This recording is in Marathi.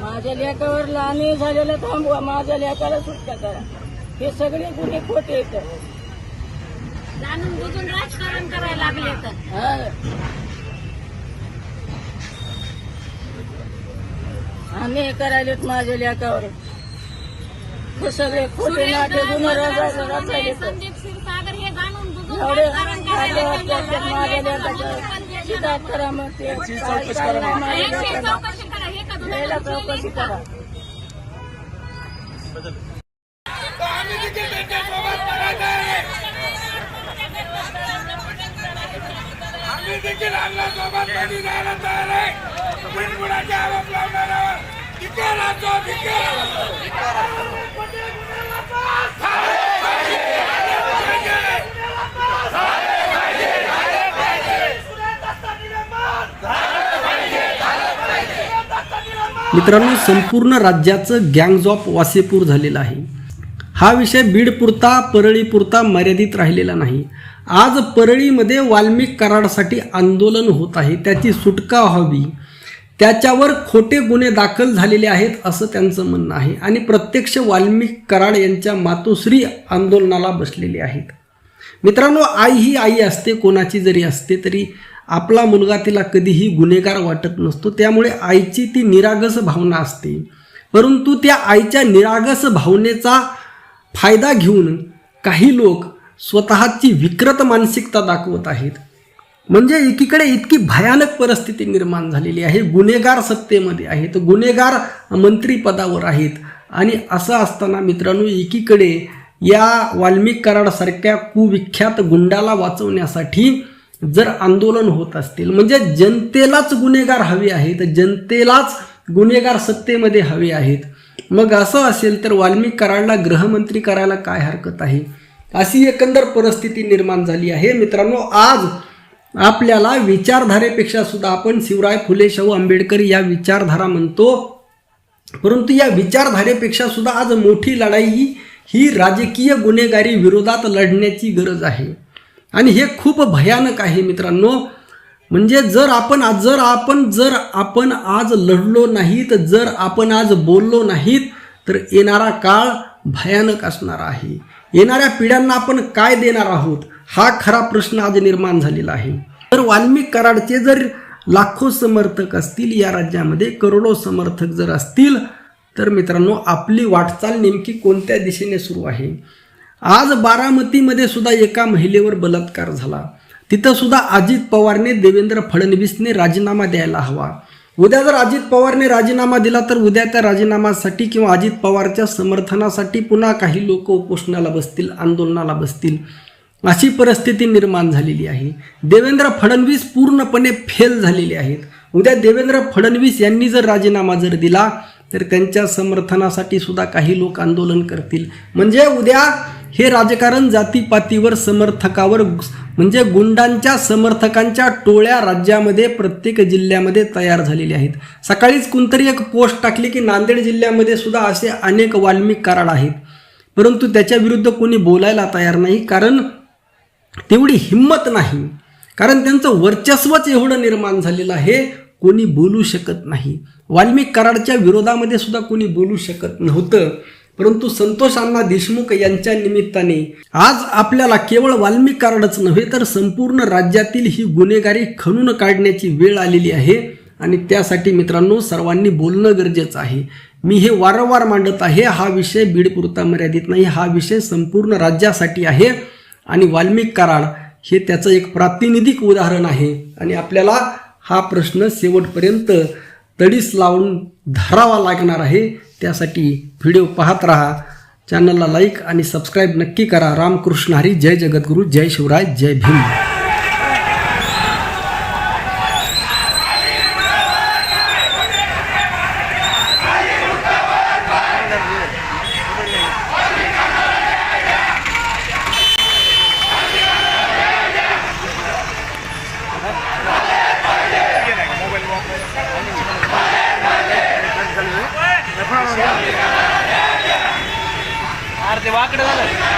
माझ्या लेकावर लहान झालेलं थांबवा माझ्या लेकाला सुटका करा. हे सगळे गुन्हे खोटे येतात जाणून बुजून राजकारण करायला लागले तर. आम्ही करायलेत माझ्या लेकावर. हे सगळे खोटे नाटे गुन्हे रचायले संदीप क्षीरसागर हे जाणून बुजून एवढे राजकारण करायला माझ्या लागले. शिकायत करा मग ते. लेकाला. चौकशी करा. हे का यायला दुधाला चौकशी करा. आम्ही देखील अण्णासोबत कधी जायला तयार आहे. बिनबुडाचे आरोप लावणाऱ्यावर धिक्कार असो, धिक्कार असो. मित्रांनो संपूर्ण राज्याचं गँगजॉप वासेपूर झालेलं आहे. हा विषय बीडपुरता परळीपुरता मर्यादित राहिलेला नाही. आज परळीमध्ये वाल्मिक कराडासाठी आंदोलन होत आहे. त्याची सुटका व्हावी. त्याच्यावर खोटे गुन्हे दाखल झालेले आहेत असं त्यांचं म्हणणं आहे. आणि प्रत्यक्ष वाल्मिक कराड यांच्या मातोश्री आंदोलनाला बसलेले आहेत. मित्रांनो आई ही आई असते कोणाची जरी असते तरी आपला मुलगा तिला कधीही गुन्हेगार वाटत नसतो त्यामुळे आईची ती निरागस भावना असते. परंतु त्या आईच्या निरागस भावनेचा फायदा घेऊन काही लोक स्वतःची विकृत मानसिकता दाखवत आहेत. म्हणजे एकीकडे इतकी भयानक परिस्थिती निर्माण झालेली आहे गुन्हेगार सत्तेमध्ये आहेत गुन्हेगार मंत्रीपदावर आहेत. आणि असं असताना मित्रांनो एकीकडे या वाल्मिक कराडसारख्या कुविख्यात गुंडाला वाचवण्यासाठी जर आंदोलन होत असतील म्हणजे जनतेलाच गुन्हेगार हवे आहेत जनतेलाच गुन्हेगार सत्तेमध्ये हवे आहेत. मग असं असेल तर वाल्मिक कराडला गृहमंत्री करायला काय हरकत आहे? अशी एकंदर परिस्थिती निर्माण झाली आहे. मित्रांनो आज आपल्याला विचारधारेपेक्षा सुद्धा आपण शिवराय फुले शाहू आंबेडकर या विचारधारा म्हणतो. परंतु या विचारधारेपेक्षा सुद्धा आज मोठी लढाई ही- ही राजकीय गुन्हेगारी विरोधात लढण्याची गरज आहे. आणि हे खूप भयानक आहे मित्रांनो. म्हणजे जर आपण आज जर आपण जर आपण आज लढलो नाहीत जर आपण आज बोललो नाहीत तर येणारा काळ भयानक असणार आहे. येणाऱ्या पिढ्यांना आपण काय देणार आहोत? हा खरा प्रश्न आज निर्माण झालेला आहे. तर वाल्मिक कराडचे जर लाखो समर्थक असतील या राज्यामध्ये करोडो समर्थक जर असतील तर मित्रांनो आपली वाटचाल नेमकी कोणत्या दिशेने सुरू आहे? आज बारामतीमध्ये सुद्धा एका महिलेवर बलात्कार झाला. तिथं सुद्धा अजित पवारने देवेंद्र फडणवीसने राजीनामा द्यायला हवा. उद्या जर अजित पवारने राजीनामा दिला तर उद्या त्या राजीनामासाठी किंवा अजित पवारच्या समर्थनासाठी पुन्हा काही लोक उपोषणाला बसतील आंदोलनाला बसतील. अशी परिस्थिती निर्माण झालेली आहे. देवेंद्र फडणवीस पूर्णपणे फेल झालेले आहेत. उद्या देवेंद्र फडणवीस यांनी जर राजीनामा जर दिला तर त्यांच्या समर्थनासाठी सुद्धा काही लोक आंदोलन करतील. म्हणजे उद्या हे राजकारण जातीपातीवर समर्थकावर म्हणजे गुंडांच्या समर्थकांच्या टोळ्या राज्यामध्ये प्रत्येक जिल्ह्यामध्ये तयार झालेल्या आहेत. सकाळीच कोणतरी एक पोस्ट टाकली की नांदेड जिल्ह्यामध्ये सुद्धा असे अनेक वाल्मिक कराड आहेत. परंतु त्याच्या विरुद्ध कोणी बोलायला तयार नाही कारण तेवढी हिंमत नाही. कारण त्यांचं वर्चस्वच एवढं निर्माण झालेलं आहे कोणी बोलू शकत नाही. वाल्मिक कराडच्या विरोधामध्ये सुद्धा कोणी बोलू शकत नव्हतं. परंतु संतोष अण्णा देशमुख यांच्या निमित्ताने आज आपल्याला केवळ वाल्मिक कार्डच नव्हे तर संपूर्ण राज्यातील ही गुन्हेगारी खणून काढण्याची वेळ आलेली आहे. आणि त्यासाठी मित्रांनो सर्वांनी बोलणं गरजेचं आहे. मी हे वारंवार मांडत आहे हा विषय बीडपुरता मर्यादित नाही हा विषय संपूर्ण राज्यासाठी आहे. आणि वाल्मिक कराड हे त्याचं एक प्रातिनिधिक उदाहरण आहे. आणि आपल्याला हा प्रश्न शेवटपर्यंत तडीस लावून धरावा लागणार आहे. त्यासाठी व्हिडिओ पाहत राहा. चॅनलला लाईक आणि सबस्क्राईब नक्की करा. रामकृष्ण हरी. जय जगद्गुरू. जय शिवराय. जय भीम. ते वाकडं झालं.